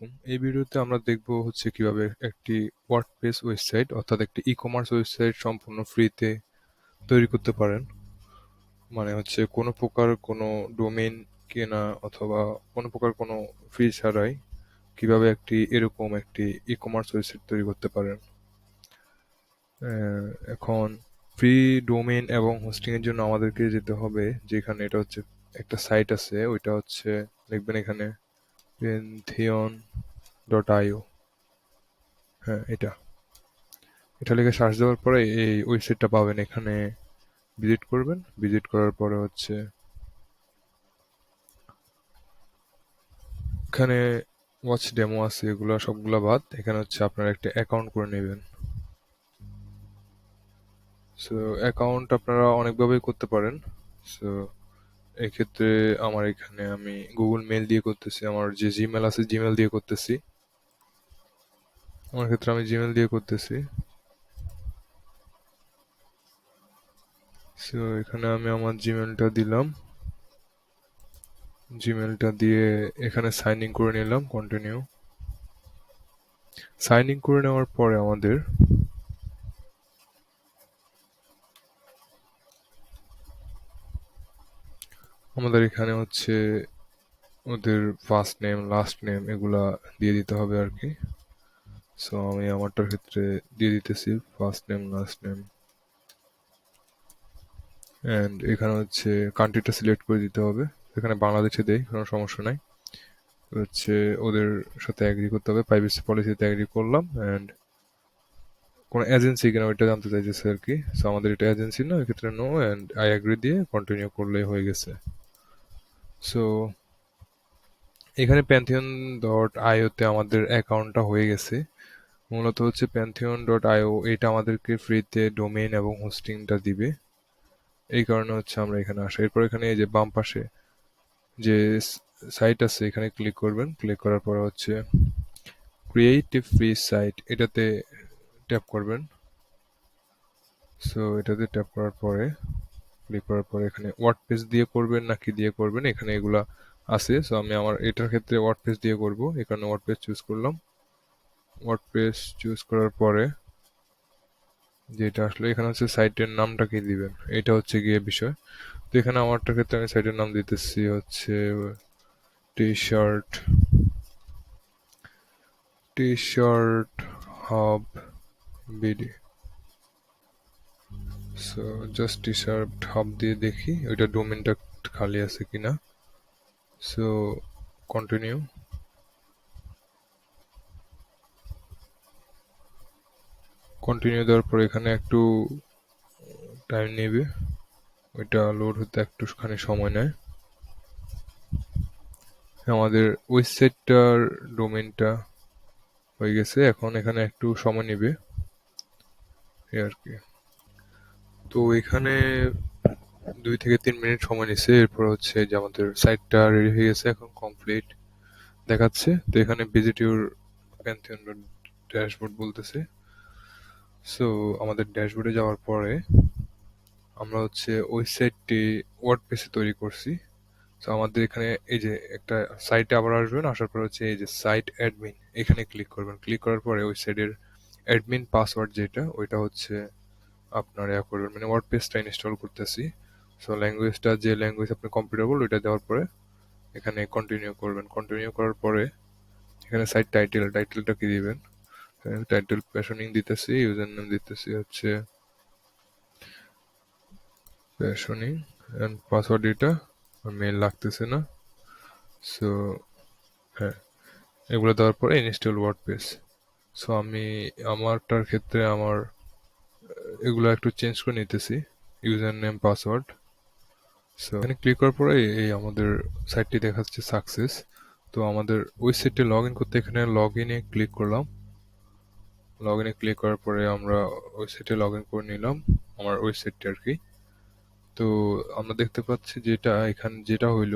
আলাইকুম এই ভিডিওতে আমরা দেখব হচ্ছে কীভাবে একটি ওয়ার্ডপ্রেস ওয়েবসাইট, অর্থাৎ একটি ই কমার্স ওয়েবসাইট সম্পূর্ণ ফ্রিতে তৈরি করতে পারেন। মানে হচ্ছে কোনো প্রকার কোনো ডোমেইন কেনা অথবা কোনো প্রকার কোনো ফি ছাড়াই কীভাবে একটি এরকম একটি ই কমার্স ওয়েবসাইট তৈরি করতে পারেন। এখন ফ্রি ডোমেন এবং হোস্টিংয়ের জন্য আমাদেরকে যেতে হবে, যেখানে এটা হচ্ছে একটা সাইট আছে, ওইটা হচ্ছে লিখবেন এখানে আইও হ্যাঁ এটা। এটা লিখে সার্চ দেওয়ার পরে এই ওয়েবসাইটটা পাবেন। এখানে ভিজিট করবেন। ভিজিট করার পরে হচ্ছে এখানে ওয়াচ ডেমো আছে, এগুলো সবগুলা বাদ। এখানে হচ্ছে আপনারা একটা অ্যাকাউন্ট করে নেবেন। সো অ্যাকাউন্ট আপনারা অনেকভাবেই করতে পারেন। সো এক্ষেত্রে আমার এখানে আমি গুগল মেল দিয়ে করতেছি, আমার যে জিমেল আছে জিমেল দিয়ে করতেছি। আমার ক্ষেত্রে আমি জিমেল দিয়ে করতেছি। এখানে আমি আমার জিমেলটা দিলাম। জিমেলটা দিয়ে এখানে সাইন ইন করে নিলাম কন্টিনিউ সাইন ইন করে নেওয়ার পরে আমাদের আমাদের এখানে হচ্ছে ওদের ফার্স্ট নেম লাস্ট নেম এগুলা দিয়ে দিতে হবে আর কি। সো আমি আমারটার ক্ষেত্রে দিয়ে দিতেছি first name last name and এখানে হচ্ছে কান্ট্রিটা সিলেক্ট করে দিতে হবে। এখানে বাংলাদেশে দেই, কোনো সমস্যা নাই। হচ্ছে ওদের সাথে অ্যাগ্রি করতে হবে। প্রাইভেসি পলিসিতে অ্যাগ্রি করলাম অ্যান্ড কোনো এজেন্সি কিনা ওইটা জানতে চাইছে আর কি। সো আমাদের এটা এজেন্সি না এক্ষেত্রে নো অ্যান্ড আই অ্যাগ্রি দিয়ে কন্টিনিউ করলেই হয়ে গেছে। সো এখানে প্যান্থিয়ন ডট আইওতে আমাদের অ্যাকাউন্টটা হয়ে গেছে। মূলত হচ্ছে প্যান্থিয়ন ডট আইও এটা আমাদেরকে ফ্রিতে ডোমেইন এবং হোস্টিংটা দিবে। এই কারণে হচ্ছে আমরা এখানে আসা। এরপর এখানে এই যে বাম পাশে যে সাইট আছে, এখানে ক্লিক করবেন। ক্লিক করার পরে হচ্ছে ক্রিয়েটিভ ফ্রি সাইট এটাতে ট্যাপ করবেন। সো এটাতে ট্যাপ করার পরে ক্লিক করার পরে এখানে ওয়ার্ড পেজ দিয়ে করবেন না কি দিয়ে করবেন, এখানে এগুলা আছে। সো আমি আমার এটার ক্ষেত্রে ওয়ার্ড পেজ দিয়ে করব। এখানে ওয়ার্ড পেজ চুজ করলাম। ওয়ার্ড পেজ চুজ করার পরে যেটা আসলে, এখানে হচ্ছে সাইটের নামটা কি দিবেন? এটা হচ্ছে গিয়ে বিষয়। তো এখানে আমারটার ক্ষেত্রে আমি সাইটের নাম দিতেছি হচ্ছে T shirt T shirt hub BD so just shirt hub দিয়ে দেখি, ওইটা ডোমেনটা খালি আছে কিনা। সো কন্টিনিউ কন্টিনিউ দেওয়ার পর এখানে একটু টাইম নেবে। ওইটা লোড হতে একটুখানি সময় নেয়। আমাদের ওয়েবসাইটটার ডোমেনটা হয়ে গেছে, এখন এখানে একটু সময় নেবে। এই আর কি। তো এখানে দুই থেকে তিন মিনিট সময় নিছে। এরপর হচ্ছে যে আমাদের সাইটটা রেডি হয়ে গেছে এখন কমপ্লিট দেখাচ্ছে। তো এখানে ভিজিট ইউর প্যান্থিয়ন ড্যাশবোর্ড বলতেছে। সো আমাদের ড্যাশবোর্ডে যাওয়ার পরে আমরা হচ্ছে ওয়েবসাইটটি ওয়ার্ডপ্রেসে তৈরি করছি। তো আমাদের এখানে এই যে একটা সাইটে আবার আসবেন, আসার পর হচ্ছে এই যে সাইট অ্যাডমিন এখানে ক্লিক করবেন। ক্লিক করার পরে ওই সাইটের অ্যাডমিন পাসওয়ার্ড যেটা, ওইটা হচ্ছে আপনার ইয়া করবেন মানে ওয়ার্ডপ্রেসটা ইনস্টল করতেছি। সো ল্যাঙ্গুয়েজটা যে ল্যাঙ্গুয়েজ আপনি কমফোর্টেবল ওইটা দেওয়ার পরে এখানে কন্টিনিউ করবেন। কন্টিনিউ করার পরে এখানে সাইট টাইটেল টাইটেলটা কি দিবেন? টাইটেল প্যাশনিং দিতেছি ইউজার নেম দিতেছি হচ্ছে প্যাশনিং অ্যান্ড পাসওয়ার্ড এটা মেল লাগতেছে না। সো হ্যাঁ এগুলো দেওয়ার পরে ইনস্টল ওয়ার্ডপ্রেস সো আমি, আমারটার ক্ষেত্রে আমার এগুলো একটু চেঞ্জ করে নিতেছি ইউজার নেম পাসওয়ার্ড সো এখানে ক্লিক করার পরে এই আমাদের সাইটটি দেখাচ্ছে সাকসেস তো আমাদের ওয়েবসাইটে লগ ইন করতে এখানে লগ ইনে ক্লিক করলাম। লগ ইনে ক্লিক করার পরে আমরা ওয়েবসাইটে লগ ইন করে নিলাম, আমার ওয়েবসাইটটি আর কি তো আমরা দেখতে পাচ্ছি যেটা এখানে, যেটা হইল,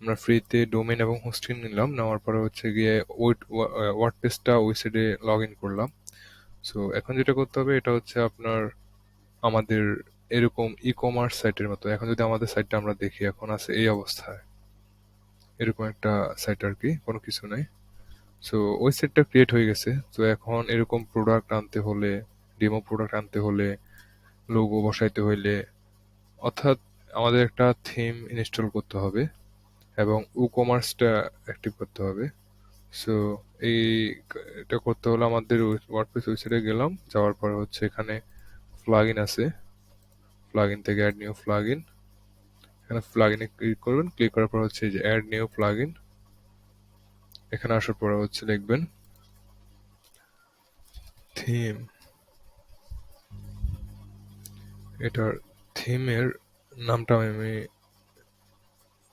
আমরা ফ্রিতে ডোমেন এবং হোস্টিং নিলাম, নেওয়ার পরে হচ্ছে গিয়ে ওয়ার্ডপ্রেসটা ওয়েবসাইটে লগ ইন করলাম। সো এখন যেটা করতে হবে, এটা হচ্ছে আপনার আমাদের এরকম ই কমার্স সাইটের মতো। এখন যদি আমাদের সাইটটা আমরা দেখি, এখন আছে এই অবস্থায়। এরকম একটা সাইট আর কি, কোনো কিছু নাই। সো ওই সাইটটা ক্রিয়েট হয়ে গেছে। তো এখন এরকম প্রোডাক্ট আনতে হলে ডেমো প্রোডাক্ট আনতে হলে লোগো বসাইতে হইলে, অর্থাৎ আমাদের একটা থিম ইনস্টল করতে হবে এবং ই কমার্সটা অ্যাক্টিভ করতে হবে। সো এই এটা করতে হলে আমাদের ওয়ার্ডপ্রেস ওয়েবসাইটে গেলাম। যাওয়ার পরে হচ্ছে এখানে প্লাগইন আছে। প্লাগইন থেকে অ্যাড নিউ প্লাগইন এখানে প্লাগইনে ক্লিক করবেন। ক্লিক করার পর হচ্ছে যে অ্যাড নিউ প্লাগইন এখানে আসার পরে হচ্ছে লিখবেন থিম এটার থিমের নামটা আমি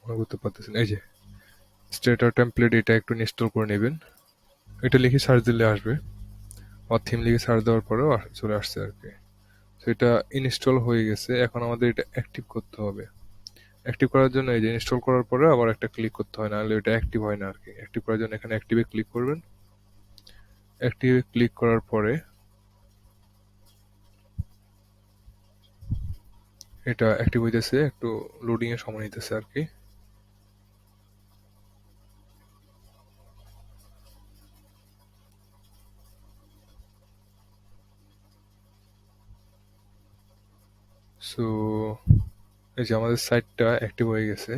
মনে করতে পারতেছি না। এই যে স্টেটার টেমপ্লেট এটা একটু ইনস্টল করে নেবেন। এটা লিখে সার্চ দিলে আসবে। আর থিম লিখে সার্চ দেওয়ার পরেও চলে আসছে আর কি। তো এটা ইনস্টল হয়ে গেছে। এখন আমাদের এটা অ্যাক্টিভ করতে হবে। অ্যাক্টিভ করার জন্য এই যে ইনস্টল করার পরে আবার একটা ক্লিক করতে হয়, নাহলে এটা অ্যাক্টিভ হয় না আর কি। অ্যাক্টিভ করার জন্য এখানে অ্যাক্টিভে ক্লিক করবেন। অ্যাক্টিভে ক্লিক করার পরে এটা অ্যাক্টিভ হইতেছে, একটু লোডিংয়ের সময় নিতেছে আর কি। সো এই যে আমাদের সাইটটা অ্যাক্টিভ হয়ে গেছে,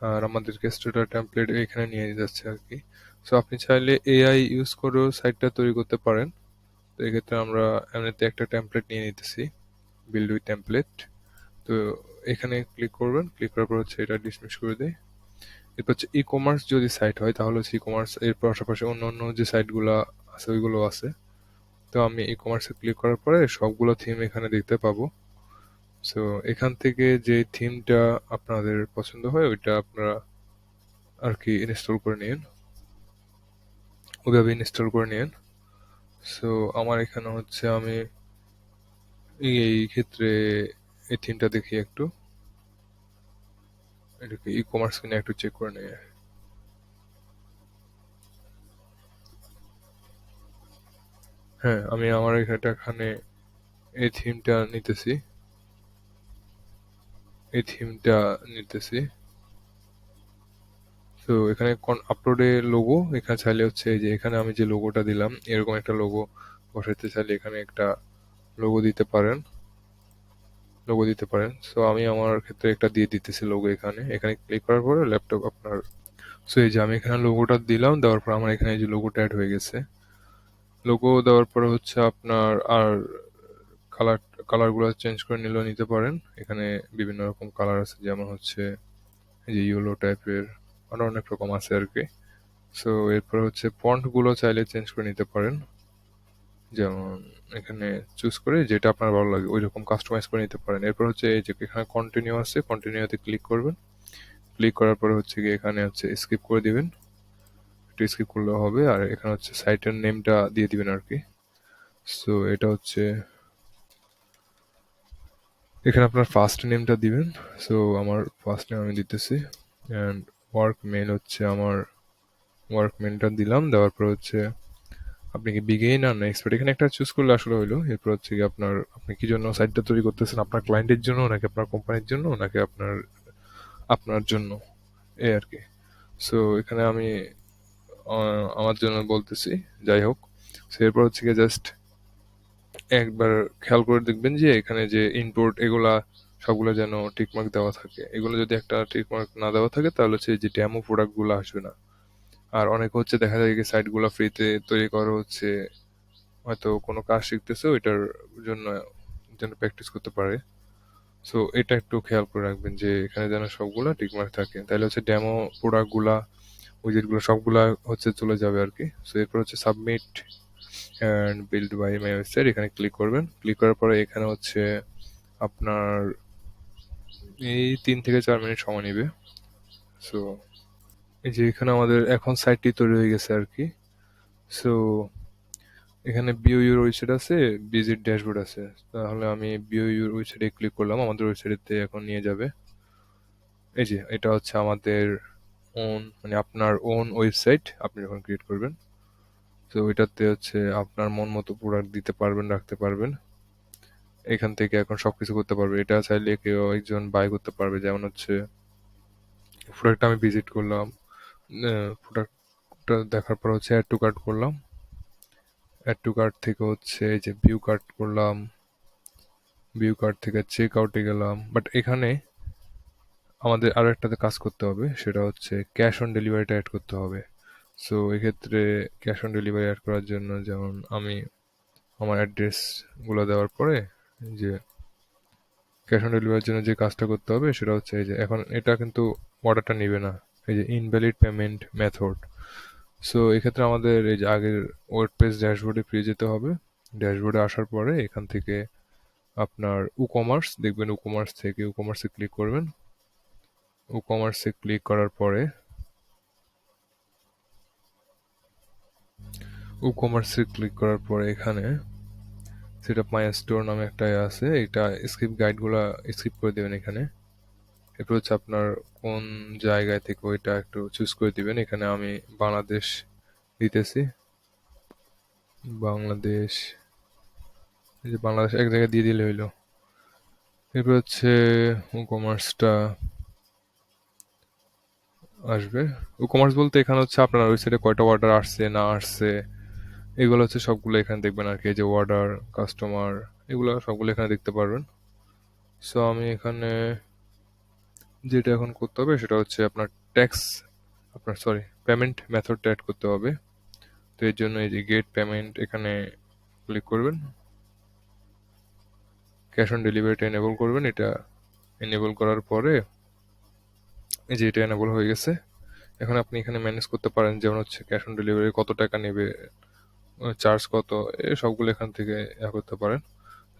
আর আমাদেরকে স্টুডার টেমপ্লেট এখানে নিয়ে যাচ্ছে আর কি। সো আপনি চাইলে এআই ইউজ করেও সাইটটা তৈরি করতে পারেন। তো এক্ষেত্রে আমরা এমনিতে একটা টেমপ্লেট নিয়ে নিতেছি বিল্ড উইথ টেমপ্লেট তো এখানে ক্লিক করবেন ক্লিক করার পর হচ্ছে এটা ডিসমিস করে দেয়। এরপর হচ্ছে ই কমার্স যদি সাইট হয়, তাহলে হচ্ছে ই কমার্স এর পাশাপাশি অন্য অন্য যে সাইটগুলো আছে ওইগুলো আছে। তো আমি ই কমার্সে ক্লিক করার পরে সবগুলো থিম এখানে দেখতে পাবো। সো এখান থেকে যে থিমটা আপনাদের পছন্দ হয়, ওইটা আপনারা আর কি ইনস্টল করে নিন। ওইভাবে ইনস্টল করে নিন। সো আমার এখানে হচ্ছে আমি এই ক্ষেত্রে এই থিমটা দেখি একটু। এটাকে ই কমার্স কিনে একটু চেক করে নিয়ে হ্যাঁ আমি আমার এখানে এই থিমটা নিতেছি। এই থিমটা নিতেছি। তো এখানে আপলোডে লোগো এখানে চাইলে হচ্ছে যে এখানে আমি যে লোগোটা দিলাম, এরকম একটা লোগো বসাইতে চাইলে এখানে একটা লোগো দিতে পারেন। লোগো দিতে পারেন। সো আমি আমার ক্ষেত্রে একটা দিয়ে দিতেছি লোগো এখানে। এখানে ক্লিক করার পরে ল্যাপটপ আপনার সো এই যে আমি এখানে লোগোটা দিলাম, দেওয়ার পর আমার এখানে যে লোগোটা অ্যাড হয়ে গেছে। লোগো দেওয়ার পরে হচ্ছে আপনার আর কালার কালারগুলো চেঞ্জ করে নিলেও নিতে পারেন। এখানে বিভিন্ন রকম কালার আছে, যেমন হচ্ছে যে ইয়েলো টাইপের আরও অনেক রকম আছে আর কি। সো এরপর হচ্ছে ফন্টগুলো চাইলে চেঞ্জ করে নিতে পারেন। যেমন এখানে চুজ করে যেটা আপনার ভালো লাগে ওই রকম কাস্টমাইজ করে নিতে পারেন। এরপর হচ্ছে এই যে এখানে কন্টিনিউ আছে কন্টিনিউতে ক্লিক করবেন। ক্লিক করার পরে হচ্ছে গিয়ে এখানে হচ্ছে স্কিপ করে দিবেন। একটু স্কিপ করলেও হবে। আর এখানে হচ্ছে সাইটের নেমটা দিয়ে দিবেন আর কি। সো এটা হচ্ছে এখানে আপনার ফার্স্ট নেমটা দিবেন। সো আমার ফার্স্ট নেম আমি দিতেছি। অ্যান্ড ওয়ার্ক মেন হচ্ছে আমার ওয়ার্ক মেনটা দিলাম। দেওয়ার পর হচ্ছে আপনি কি বিগেইনার না এক্সপার্ট এখানে একটা চুজ করলে আসলে হইল। এরপর হচ্ছে কি আপনার, আপনি কি জন্য সাইটটা তৈরি করতেছেন? আপনার ক্লায়েন্টের জন্য নাকি আপনার কোম্পানির জন্য নাকি আপনার আপনার জন্য? এই আর কি। সো এখানে আমি আমার জন্য বলতেছি। যাই হোক। সো এরপর হচ্ছে কি জাস্ট একবার খেয়াল করে দেখবেন যে এখানে যে ইনপুট এগুলা সবগুলো যেন টিকমার্ক দেওয়া থাকে। এগুলো যদি একটা টিকমার্ক না দেওয়া থাকে, তাহলে হচ্ছে যে ডেমো প্রোডাক্টগুলো আসবে না। আর অনেক হচ্ছে দেখা যায় যে সাইটগুলো ফ্রিতে তৈরি করা হচ্ছে, হয়তো কোনো কাজ শিখতেছে, ওইটার জন্য যেন প্র্যাকটিস করতে পারে। সো এটা একটু খেয়াল করে রাখবেন যে এখানে যেন সবগুলো টিকমার্ক থাকে। তাহলে হচ্ছে ডেমো প্রোডাক্টগুলা উইজেটগুলো সবগুলা হচ্ছে চলে যাবে আর কি। সো এরপর হচ্ছে submit and build by my website এখানে ক্লিক করবেন। ক্লিক করার পরে এখানে হচ্ছে আপনার এই তিন থেকে চার মিনিট সময় নেবে। সো এই যে এখানে আমাদের এখন সাইটটি তৈরি হয়ে গেছে আর কি। সো এখানে বিওইউর ওয়েবসাইট আছে ভিজিট ড্যাশবোর্ড আছে। তাহলে আমি বিওইউর ওয়েবসাইটে ক্লিক করলাম, আমাদের ওয়েবসাইটে এখন নিয়ে যাবে। এই যে, এটা হচ্ছে আমাদের ওন মানে আপনার ওন ওয়েবসাইট আপনি যখন ক্রিয়েট করবেন। তো এটাতে হচ্ছে আপনার মন মতো প্রোডাক্ট দিতে পারবেন, রাখতে পারবেন। এখান থেকে এখন সবকিছু করতে পারবে। এটা চাইলে কেউ একজন বাই করতে পারবে। যেমন হচ্ছে প্রোডাক্ট আমি ভিজিট করলাম প্রোডাক্ট কার্টটা দেখার পর হচ্ছে অ্যাড টু কার্ট করলাম। অ্যাড টু কার্ট থেকে হচ্ছে এই যে ভিউ কার্ট করলাম। ভিউ কার্ট থেকে চেক আউটে গেলাম। বাট এখানে আমাদের আরও একটাতে কাজ করতে হবে। সেটা হচ্ছে ক্যাশ অন ডেলিভারিটা অ্যাড করতে হবে। সো এক্ষেত্রে ক্যাশ অন ডেলিভারি অ্যাড করার জন্য যেমন আমি আমার অ্যাড্রেসগুলো দেওয়ার পরে যে ক্যাশ অন ডেলিভারির জন্য যে কাজটা করতে হবে সেটা হচ্ছে এই যে এখন এটা কিন্তু অর্ডারটা নেবে না। এই যে ইনভ্যালিড পেমেন্ট মেথড সো এক্ষেত্রে আমাদের এই যে আগের ওয়ার্ড পেজ ড্যাশবোর্ডে ফিরে যেতে হবে। ড্যাশবোর্ডে আসার পরে এখান থেকে আপনার উ কমার্স দেখবেন উ কমার্স থেকে উ কমার্সে ক্লিক করবেন। উ কমার্সে ক্লিক করার পরে উ কমার্সে ক্লিক করার পরে এখানে সেটা মাই স্টোর নামে একটা আছে এটা স্ক্রিপ্ট গাইডগুলো স্কিপ করে দেবেন এখানে। এরপর হচ্ছে আপনার কোন জায়গায় থেকে ওইটা একটু চুজ করে দিবেন। এখানে আমি বাংলাদেশ দিতেছি। বাংলাদেশ, এই যে বাংলাদেশ এক জায়গায় দিয়ে দিলে হইল। এরপর হচ্ছে কমার্সটা আসবে। ই কমার্স বলতে এখানে হচ্ছে আপনার ওয়েবসাইটে কয়টা অর্ডার আসছে, না আসছে এগুলো হচ্ছে সবগুলো এখানে দেখবেন আর কি যে অর্ডার কাস্টমার এগুলো সবগুলো এখানে দেখতে পারবেন। সো আমি এখানে যেটা এখন করতে হবে সেটা হচ্ছে আপনার ট্যাক্স আপনার সরি পেমেন্ট মেথডটা অ্যাড করতে হবে। তো এর জন্য এই যে গেট পেমেন্ট এখানে ক্লিক করবেন। ক্যাশ অন ডেলিভারিটা এনেবল করবেন। এটা এনেবল করার পরে এই যে এটা এনেবল হয়ে গেছে। এখন আপনি এখানে ম্যানেজ করতে পারেন, যেমন হচ্ছে ক্যাশ অন ডেলিভারি কত টাকা নেবে চার্জ কত, এ সবগুলো এখান থেকে ইয়া করতে পারেন।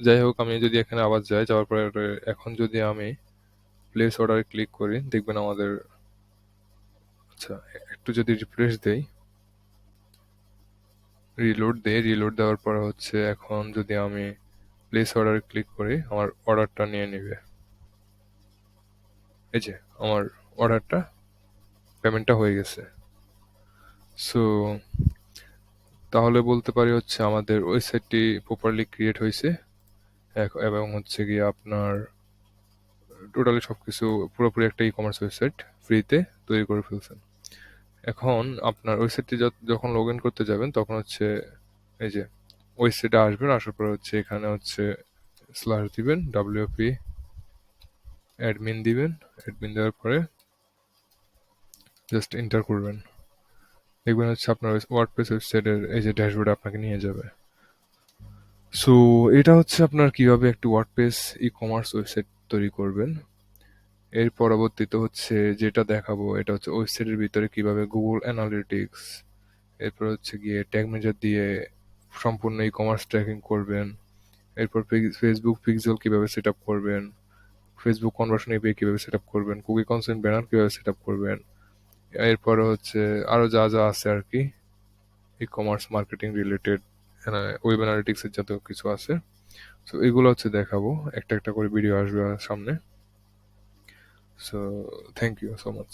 যাই হোক, আমি যদি এখানে আবার যাই, যাওয়ার পরে এখন যদি আমি প্লেস অর্ডারে ক্লিক করি, দেখবেন আমাদের আচ্ছা একটু যদি রিফ্রেশ দেই রিলোড দেই রিলোড দেওয়ার পর হচ্ছে এখন যদি আমি প্লেস অর্ডারে ক্লিক করি, আমার অর্ডারটা নিয়ে নেবে। এই যে, আমার অর্ডারটা পেমেন্টটা হয়ে গেছে। সো তাহলে বলতে পারি হচ্ছে আমাদের ওয়েবসাইটটি প্রপারলি ক্রিয়েট হয়েছে। এবং হচ্ছে গিয়ে আপনার টোটালি সব কিছু পুরোপুরি একটা ই কমার্স ওয়েবসাইট ফ্রিতে তৈরি করে ফেলছেন। এখন আপনার ওয়েবসাইটটি যখন লগ ইন করতে যাবেন, তখন হচ্ছে এই যে ওয়েবসাইটে আসবেন, আসার পর হচ্ছে এখানে হচ্ছে স্ল্যাশ দিবেন ডাব্লিউপি অ্যাডমিন দিবেন অ্যাডমিন দেওয়ার পরে জাস্ট এন্টার করবেন। দেখবেন হচ্ছে আপনার ওয়ার্ডপ্রেস ওয়েবসাইটের এই যে ড্যাশবোর্ডে আপনাকে নিয়ে যাবে। সো এটা হচ্ছে আপনার কীভাবে একটি ওয়ার্ডপ্রেস ই কমার্স ওয়েবসাইট তৈরি করবেন। এর পরবর্তীতে হচ্ছে যেটা দেখাবো, এটা হচ্ছে ওয়েবসাইটের ভিতরে কীভাবে গুগল অ্যানালিটিক্স এরপর হচ্ছে গিয়ে ট্যাগ মেজার দিয়ে সম্পূর্ণ ই কমার্স ট্র্যাকিং করবেন, এরপর ফেসবুক পিক্সেল কীভাবে সেট আপ করবেন ফেসবুক কনভার্সন এপিআই কীভাবে সেট আপ করবেন কুকি কনসেন্ট ব্যানার কীভাবে সেট আপ করবেন এরপরে হচ্ছে আরও যা যা আছে আর কি e commerce marketing related web অ্যানালিটিক্সের যত কিছু আছে। সো এগুলো হচ্ছে দেখাবো। একটা একটা করে ভিডিও আসবে সামনে। So thank you so much